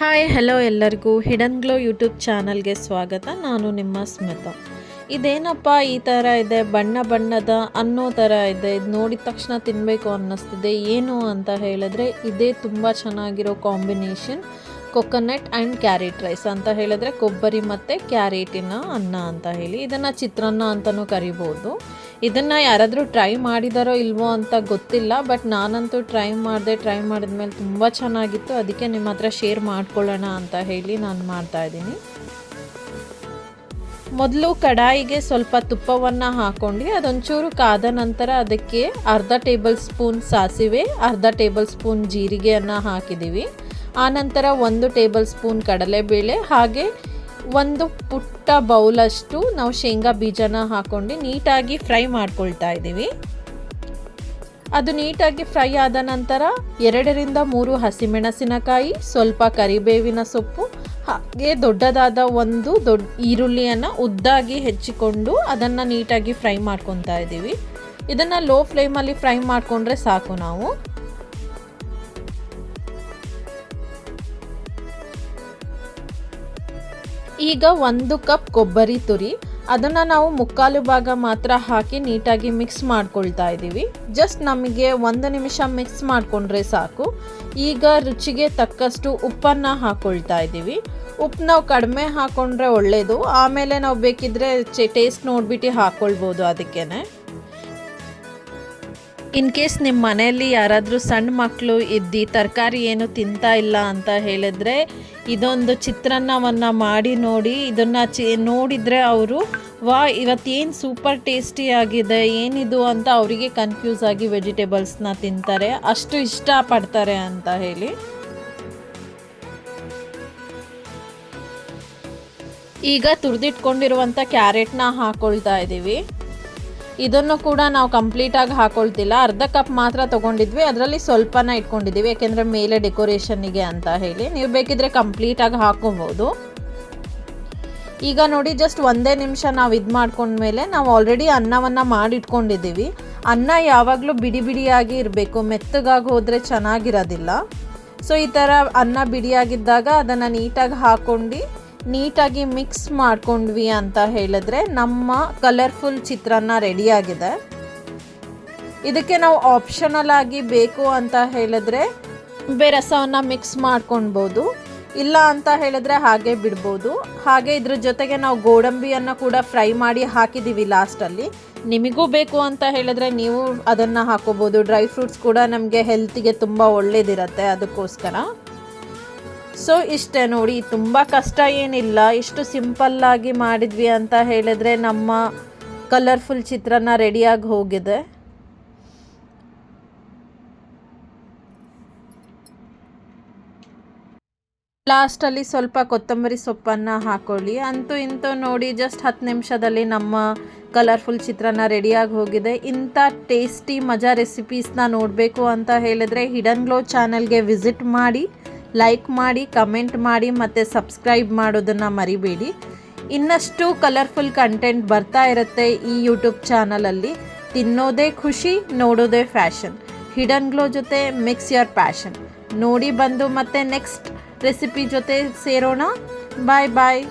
Hi hello ಎಲ್ಲರಿಗೂ hidden glow YouTube ಚಾನಲ್ಗೆ ಸ್ವಾಗತ. ನಾನು ನಿಮ್ಮ ಸ್ಮಿತಾ. ಇದೇನಪ್ಪ ಈ ಥರ ಇದೆ, ಬಣ್ಣ ಬಣ್ಣದ ಅನ್ನೋ ಥರ ಇದೆ, ಇದು ನೋಡಿದ ತಕ್ಷಣ ತಿನ್ನಬೇಕು ಅನ್ನಿಸ್ತಿದೆ, ಏನು ಅಂತ ಹೇಳಿದ್ರೆ ಇದೇ ತುಂಬ ಚೆನ್ನಾಗಿರೋ combination. Coconut and carrot rice ಅಂತ ಹೇಳಿದ್ರೆ ಕೊಬ್ಬರಿ ಮತ್ತು ಕ್ಯಾರೆಟಿನ ಅನ್ನ ಅಂತ ಹೇಳಿ ಇದನ್ನು ಚಿತ್ರಾನ್ನ ಅಂತಲೂ ಕರಿಬೋದು. ಇದನ್ನು ಯಾರಾದರೂ ಟ್ರೈ ಮಾಡಿದಾರೋ ಇಲ್ವೋ ಅಂತ ಗೊತ್ತಿಲ್ಲ ಬಟ್ ನಾನಂತೂ ಟ್ರೈ ಮಾಡಿದೆ ಟ್ರೈ ಮಾಡಿದ್ಮೇಲೆ ತುಂಬ ಚೆನ್ನಾಗಿತ್ತು. ಅದಕ್ಕೆ ನಿಮ್ಮ ಹತ್ರ ಶೇರ್ ಮಾಡ್ಕೊಳ್ಳೋಣ ಅಂತ ಹೇಳಿ ನಾನು ಮಾಡ್ತಾಯಿದ್ದೀನಿ ಮೊದಲು ಕಡಾಯಿಗೆ ಸ್ವಲ್ಪ ತುಪ್ಪವನ್ನು ಹಾಕ್ಕೊಂಡು ಅದೊಂಚೂರು ಕಾದ ನಂತರ ಅದಕ್ಕೆ ಅರ್ಧ ಟೇಬಲ್ ಸ್ಪೂನ್ ಸಾಸಿವೆ, ಅರ್ಧ ಟೇಬಲ್ ಸ್ಪೂನ್ ಜೀರಿಗೆಯನ್ನು ಹಾಕಿದ್ದೀವಿ ಆನಂತರ ಒಂದು ಟೇಬಲ್ ಸ್ಪೂನ್ ಕಡಲೆಬೇಳೆ, ಹಾಗೆ ಒಂದು ಪುಟ್ಟ ಬೌಲಷ್ಟು ನಾವು ಶೇಂಗಾ ಬೀಜನ ಹಾಕ್ಕೊಂಡು ನೀಟಾಗಿ ಫ್ರೈ ಮಾಡ್ಕೊಳ್ತಾ ಇದ್ದೀವಿ. ಅದು ನೀಟಾಗಿ ಫ್ರೈ ಆದ ನಂತರ ಎರಡರಿಂದ ಮೂರು ಹಸಿಮೆಣಸಿನಕಾಯಿ, ಸ್ವಲ್ಪ ಕರಿಬೇವಿನ ಸೊಪ್ಪು, ಹಾಗೆ ದೊಡ್ಡದಾದ ಒಂದು ದೊಡ್ಡ ಈರುಳ್ಳಿಯನ್ನು ಉದ್ದಾಗಿ ಹೆಚ್ಚಿಕೊಂಡು ಅದನ್ನು ನೀಟಾಗಿ ಫ್ರೈ ಮಾಡ್ಕೊತಾ ಇದ್ದೀವಿ. ಇದನ್ನು ಲೋ ಫ್ಲೇಮಲ್ಲಿ ಫ್ರೈ ಮಾಡಿಕೊಂಡ್ರೆ ಸಾಕು ನಾವು. ಈಗ ಒಂದು ಕಪ್ ಕೊಬ್ಬರಿ ತುರಿ. ಅದನ್ನು ನಾವು ಮುಕ್ಕಾಲು ಭಾಗ ಮಾತ್ರ ಹಾಕಿ ನೀಟಾಗಿ ಮಿಕ್ಸ್ ಮಾಡ್ಕೊಳ್ತಾ ಇದ್ದೀವಿ. ಜಸ್ಟ್ ನಮಗೆ ಒಂದು ನಿಮಿಷ ಮಿಕ್ಸ್ ಮಾಡಿಕೊಂಡ್ರೆ ಸಾಕು. ಈಗ ರುಚಿಗೆ ತಕ್ಕಷ್ಟು ಉಪ್ಪನ್ನು ಹಾಕ್ಕೊಳ್ತಾ ಇದ್ದೀವಿ. ಉಪ್ಪು ನಾವು ಕಡಿಮೆ ಹಾಕ್ಕೊಂಡ್ರೆ ಒಳ್ಳೆಯದು ಆಮೇಲೆ ನಾವು ಬೇಕಿದ್ರೆ ಚೆ ಟೇಸ್ಟ್ ನೋಡಿಬಿಟ್ಟು ಹಾಕ್ಕೊಳ್ಬೋದು ಅದಕ್ಕೇ ಇನ್ ಕೇಸ್ ನಿಮ್ಮ ಮನೆಯಲ್ಲಿ ಯಾರಾದರೂ ಸಣ್ಣ ಮಕ್ಕಳು ಇದ್ದು, ತರಕಾರಿ ಏನು ತಿಂತಾ ಇಲ್ಲ ಅಂತ ಹೇಳಿದ್ರೆ ಇದೊಂದು ಚಿತ್ರಾನ್ನವನ್ನು ಮಾಡಿ ನೋಡಿ, ಇದನ್ನು ಚಿ, ನೋಡಿದರೆ ಅವರು, ವಾ ಇವತ್ತೇನು ಸೂಪರ್ ಟೇಸ್ಟಿ ಆಗಿದೆ, ಏನಿದು? ಅಂತ ಅವರಿಗೆ ಕನ್ಫ್ಯೂಸ್ ಆಗಿ ವೆಜಿಟೇಬಲ್ಸ್ನ ತಿಂತಾರೆ. ಅಷ್ಟು ಇಷ್ಟಪಡ್ತಾರೆ ಅಂತ ಹೇಳಿ. ಈಗ ತುರಿದಿಟ್ಕೊಂಡಿರುವಂಥ ಕ್ಯಾರೆಟ್ನ ಹಾಕ್ಕೊಳ್ತಾ ಇದ್ದೀವಿ ಇದನ್ನು ಕೂಡ ನಾವು ಕಂಪ್ಲೀಟಾಗಿ ಹಾಕೊಳ್ತಿಲ್ಲ. ಅರ್ಧ ಕಪ್ ಮಾತ್ರ ತೊಗೊಂಡಿದ್ವಿ. ಅದರಲ್ಲಿ ಸ್ವಲ್ಪನ ಇಟ್ಕೊಂಡಿದ್ದೀವಿ ಯಾಕೆಂದರೆ ಮೇಲೆ ಡೆಕೋರೇಷನ್ನಿಗೆ ಅಂತ ಹೇಳಿ. ನೀವು ಬೇಕಿದ್ರೆ ಕಂಪ್ಲೀಟಾಗಿ ಹಾಕೊಬೋದು. ಈಗ ನೋಡಿ ಜಸ್ಟ್ ಒಂದೇ ನಿಮಿಷ ನಾವು ಇದು ಮಾಡ್ಕೊಂಡ್ಮೇಲೆ ನಾವು ಆಲ್ರೆಡಿ ಅನ್ನವನ್ನು ಮಾಡಿಟ್ಕೊಂಡಿದ್ದೀವಿ. ಅನ್ನ ಯಾವಾಗಲೂ ಬಿಡಿ ಬಿಡಿಯಾಗಿ ಇರಬೇಕು. ಮೆತ್ತಗಾಗಿ ಹೋದರೆ ಚೆನ್ನಾಗಿರೋದಿಲ್ಲ. ಸೊ ಈ ಥರ ಅನ್ನ ಬಿಡಿಯಾಗಿದ್ದಾಗ ಅದನ್ನು ನೀಟಾಗಿ ಹಾಕ್ಕೊಂಡು ನೀಟಾಗಿ ಮಿಕ್ಸ್ ಮಾಡ್ಕೊಂಡ್ವಿ ಅಂತ ಹೇಳಿದ್ರೆ ನಮ್ಮ ಕಲರ್ಫುಲ್ ಚಿತ್ರಾನ್ನ ರೆಡಿಯಾಗಿದೆ. ಇದಕ್ಕೆ ನಾವು ಆಪ್ಷನಲ್ ಆಗಿ ಬೇಕು ಅಂತ ಹೇಳಿದ್ರೆ ನಿಂಬೆ ರಸವನ್ನು ಮಿಕ್ಸ್ ಮಾಡ್ಕೊಳ್ಬೋದು. ಇಲ್ಲ ಅಂತ ಹೇಳಿದ್ರೆ ಹಾಗೆ ಬಿಡ್ಬೋದು. ಹಾಗೆ ಇದ್ರ ಜೊತೆಗೆ ನಾವು ಗೋಡಂಬಿಯನ್ನು ಕೂಡ ಫ್ರೈ ಮಾಡಿ ಹಾಕಿದ್ದೀವಿ ಲಾಸ್ಟಲ್ಲಿ ನಿಮಗೂ ಬೇಕು ಅಂತ ಹೇಳಿದ್ರೆ ನೀವು ಅದನ್ನು ಹಾಕೋಬೋದು. ಡ್ರೈ ಫ್ರೂಟ್ಸ್ ಕೂಡ ನಮಗೆ ಹೆಲ್ತಿಗೆ ತುಂಬ ಒಳ್ಳೇದಿರುತ್ತೆ ಅದಕ್ಕೋಸ್ಕರ. ಸೊ ಇಷ್ಟೇ ನೋಡಿ, ತುಂಬ ಕಷ್ಟ ಏನಿಲ್ಲ, ಇಷ್ಟು ಸಿಂಪಲ್ಲಾಗಿ ಮಾಡಿದ್ವಿ ಅಂತ ಹೇಳಿದ್ರೆ ನಮ್ಮ ಕಲರ್ಫುಲ್ ಚಿತ್ರನ ರೆಡಿಯಾಗಿ ಹೋಗಿದೆ. ಲಾಸ್ಟಲ್ಲಿ ಸ್ವಲ್ಪ ಕೊತ್ತಂಬರಿ ಸೊಪ್ಪನ್ನು ಹಾಕೊಳ್ಳಿ. ಅಂತೂ ಇಂತೂ ನೋಡಿ ಜಸ್ಟ್ ಹತ್ತು ನಿಮಿಷದಲ್ಲಿ ನಮ್ಮ ಕಲರ್ಫುಲ್ ಚಿತ್ರನ ರೆಡಿಯಾಗಿ ಹೋಗಿದೆ. ಇಂಥ ಟೇಸ್ಟಿ ಮಜಾ ರೆಸಿಪೀಸ್ನ ನೋಡಬೇಕು ಅಂತ ಹೇಳಿದ್ರೆ ಹಿಡನ್ ಗ್ಲೋ ಚಾನಲ್ಗೆ ವಿಸಿಟ್ ಮಾಡಿ. ಲೈಕ್ ಮಾಡಿ ಕಮೆಂಟ್ ಮಾಡಿ ಮತ್ತು ಸಬ್ಸ್ಕ್ರೈಬ್ ಮಾಡೋದನ್ನು ಮರಿಬೇಡಿ. ಇನ್ನಷ್ಟು ಕಲರ್ಫುಲ್ ಕಂಟೆಂಟ್ ಬರ್ತಾ ಇರುತ್ತೆ ಈ ಯೂಟ್ಯೂಬ್ ಚಾನಲಲ್ಲಿ ತಿನ್ನೋದೇ ಖುಷಿ, ನೋಡೋದೇ ಫ್ಯಾಷನ್ ಹಿಡನ್ ಗ್ಲೋ ಜೊತೆ ಮಿಕ್ಸ್ ಯುವರ್ ಪ್ಯಾಷನ್ ನೋಡಿ ಬಂದು ಮತ್ತೆ ನೆಕ್ಸ್ಟ್ ರೆಸಿಪಿ ಜೊತೆ ಸೇರೋಣ. ಬಾಯ್ ಬಾಯ್